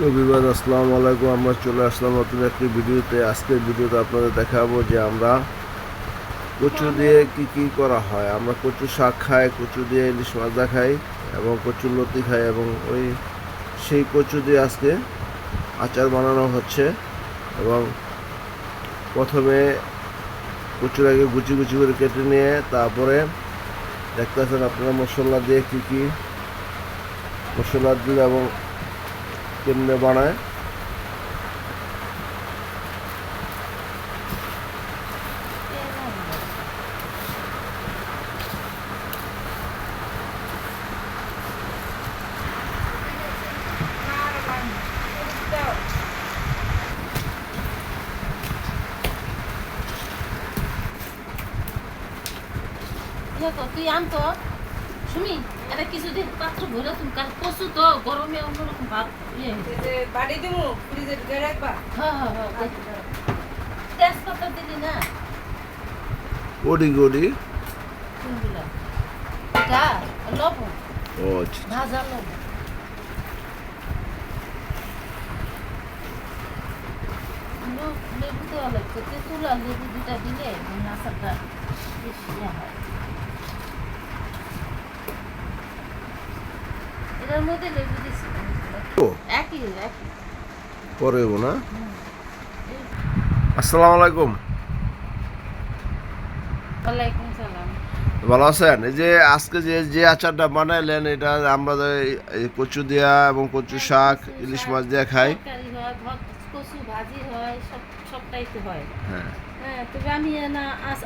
রবিবার, আসসালামু আলাইকুম। আমরা চলে আসলাম নতুন একটি ভিডিওতে। আজকের ভিডিওতে আপনাদের দেখাবো যে আমরা কচু দিয়ে কি কি করা হয়। আমরা কচু শাক খাই, কচু দিয়ে ইলিশ মাছটা খাই এবং কচুর লতি খাই এবং ওই সেই কচু দিয়ে আজকে আচার বানানো হচ্ছে এবং প্রথমে কচুর আগে গুচি গুচি করে কেটে নিয়ে তারপরে দেখতে দেখতেছেন আপনারা মশলা দিয়ে কী কী মশলা দিলে এবং trên bo ná Hãy subscribe cho kênh Ghiền Mì Sumi এটা কিছু দিন পাত্র ভরে তুমি কাল কচু তো গরমে অন্যরকম ভাব ইয়ে বাড়ি দিমু ফ্রিজে ঢুকে রাখবা। হ্যাঁ হ্যাঁ হ্যাঁ তেজপাতা দিলি না? ওডি গড়ি এটা লবণ। ও আচ্ছা ভাজা লবণ। লেবু দেওয়া লাগছে তেঁতুল আর লেবু দুটা দিলে আচারটা বেশি ইয়ে হয়। এটার মধ্যে লেবু দিছি। একই একই। পরে না? আসসালামু আলাইকুম। ওয়ালাইকুম সালাম। ভালো আছেন? এই যে আজকে যে যে আচারটা বানাইলেন এটা আমরা কচু দিয়া এবং কচু শাক ইলিশ মাছ দিয়ে খাই। হয় ভাত কচু ভাজি হয় সব সবটাই হয়। হ্যাঁ। হ্যাঁ তবে আমি না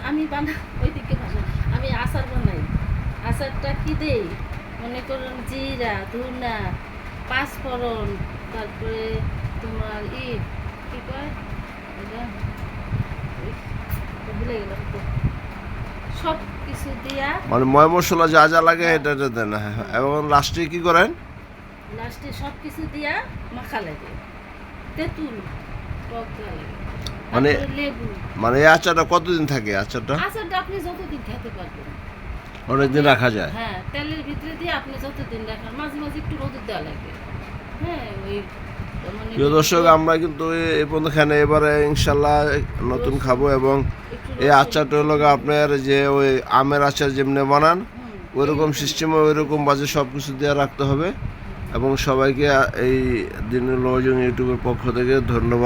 আমি বানা ওইদিকে ভালো। আমি আচার বানাই। আচারটা কি দেই? মনে করুন জিরা ধুনা পাঁচফোড়ন তারপরে তোমার ই কি কয়? এটা ভুলে গেলাম তো। সব কিছু দিয়া মানে ময় মশলা যা যা লাগে এটা এটা দেন। হ্যাঁ এবং লাস্টে কি করেন? লাস্টে সব কিছু দিয়া মাখা লাগে। তেঁতুল মানে- মানে আচারটা কতদিন থাকে আচারটা? আচারটা আপনি যতদিন খেতে পারবেন। অনেকদিন রাখা যায়। হ্যাঁ তেলের ভিতরে দিয়ে আপনি যতদিন রাখান মাঝে মাঝে একটু রোদে দেওয়া লাগে। হ্যাঁ ওই মানে প্রিয় দর্শক আমরা কিন্তু এই- পর্যন্ত খানে এবারে ইনশাল্লাহ নতুন খাব এবং এই আচারটা হলো আপনার যে ওই আমের আচার যেমনি বানান ওইরকম সিস্টেমে ওইরকম বাজে সব কিছু দিয়ে রাখতে হবে। এবং সবাইকে এই দিনের লজন ইউটিউবের পক্ষ থেকে ধন্যবাদ।